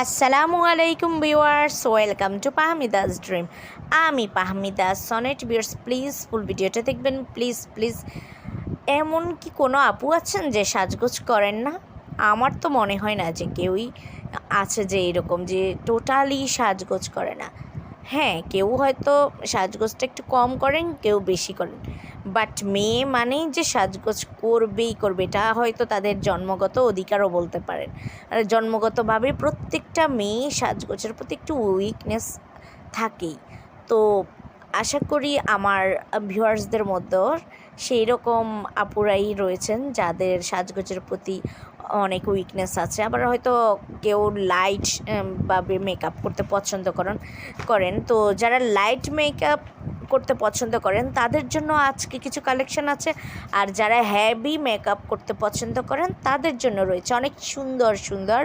আসসালামু আলাইকুম viewers welcome to Pahmidas dream আমি Pahmidas Sonet viewers please full ভিডিওটা দেখবেন। প্লিজ প্লিজ এমন কি কোনো আপু আছেন যে সাজগোজ করেন না? আমার তো মনে হয় না যে কেউই আছে যে এরকম যে টোটালি সাজগোজ করে না। হ্যাঁ কেউ হয়তো সাজগোজটা একটু কম করেন, কেউ বেশি করেন। বাট মেয়ে মানেই যে সাজগোজ করবেই করবে, এটা হয়তো তাদের জন্মগত অধিকারও বলতে পারেন। আর জন্মগতভাবে প্রত্যেকটা মেয়ে সাজগোজের প্রতি একটু উইকনেস থাকেই। তো আশা করি আমার ভিউয়ার্সদের মধ্যেও সেই রকম আপুরাই রয়েছেন, যাদের সাজগোজের প্রতি অনেক উইকনেস আছে। আবার হয়তো কেউ লাইট বা মেকআপ করতে পছন্দ করেন করেন। তো যারা লাইট মেকআপ করতে পছন্দ করেন, তাদের জন্য আজকে কিছু কালেকশন আছে। আর যারা হ্যাভি মেকআপ করতে পছন্দ করেন, তাদের জন্য রয়েছে অনেক সুন্দর সুন্দর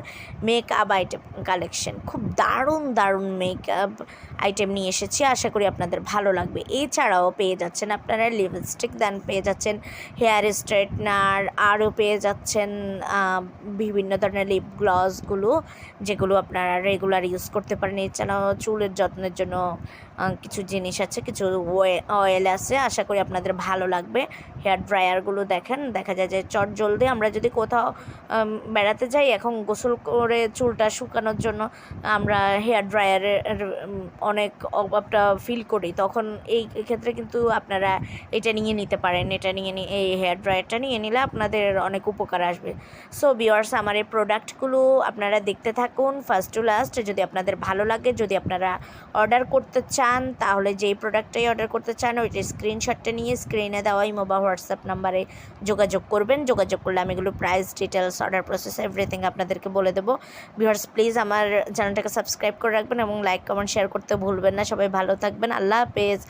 মেকআপ আইটেম কালেকশন খুব দারুণ দারুণ মেকআপ আইটেম নিয়ে এসেছি, আশা করি আপনাদের ভালো লাগবে। এছাড়াও পেয়ে যাচ্ছেন আপনারা লিপস্টিক দেন পেয়ে যাচ্ছেন হেয়ার স্ট্রেটনার আরও পেয়ে যাচ্ছেন বিভিন্ন ধরনের লিপ গ্লসগুলো যেগুলো আপনারা রেগুলার ইউজ করতে পারেন। এছাড়াও চুলের যত্নের জন্য কিছু জিনিস আছে, কিছু অয়েল আছে। আশা করি আপনাদের ভালো লাগবে। হেয়ার ড্রায়ারগুলো দেখেন, দেখা যায় যে চট জলদি। আমরা যদি কোথাও বেড়াতে যাই, এখন গোসল করে চুলটা শুকানোর জন্য আমরা হেয়ার ড্রায়ারের অনেক অভাবটা ফিল করি। তখন এই ক্ষেত্রে কিন্তু আপনারা এটা নিয়ে নিতে পারেন। এটা নিয়ে এই হেয়ার ড্রায়ারটা নিয়ে নিলে আপনাদের অনেক উপকার আসবে। সো বিয়ার্স আমার এই প্রোডাক্টগুলো আপনারা দেখতে থাকুন ফার্স্ট টু লাস্ট যদি আপনাদের ভালো লাগে, যদি আপনারা অর্ডার করতে চান, তাহলে যেই প্রোডাক্টটাই অর্ডার করতে চান ওইটা স্ক্রিনশটটা নিয়ে স্ক্রিনে দেওয়া ইমো বা হোয়াটসঅ্যাপ নাম্বারে যোগাযোগ করবেন। যোগাযোগ করলে আমি এগুলো price details order process everything আপনাদেরকে বলে দেবো। ভিউয়ার্স প্লিজ আমার চ্যানেলটাকে সাবস্ক্রাইব করে রাখবেন এবং লাইক কমেন্ট শেয়ার করতে ভুলবেন না। সবাই ভালো থাকবেন। আল্লাহ হাফেজ।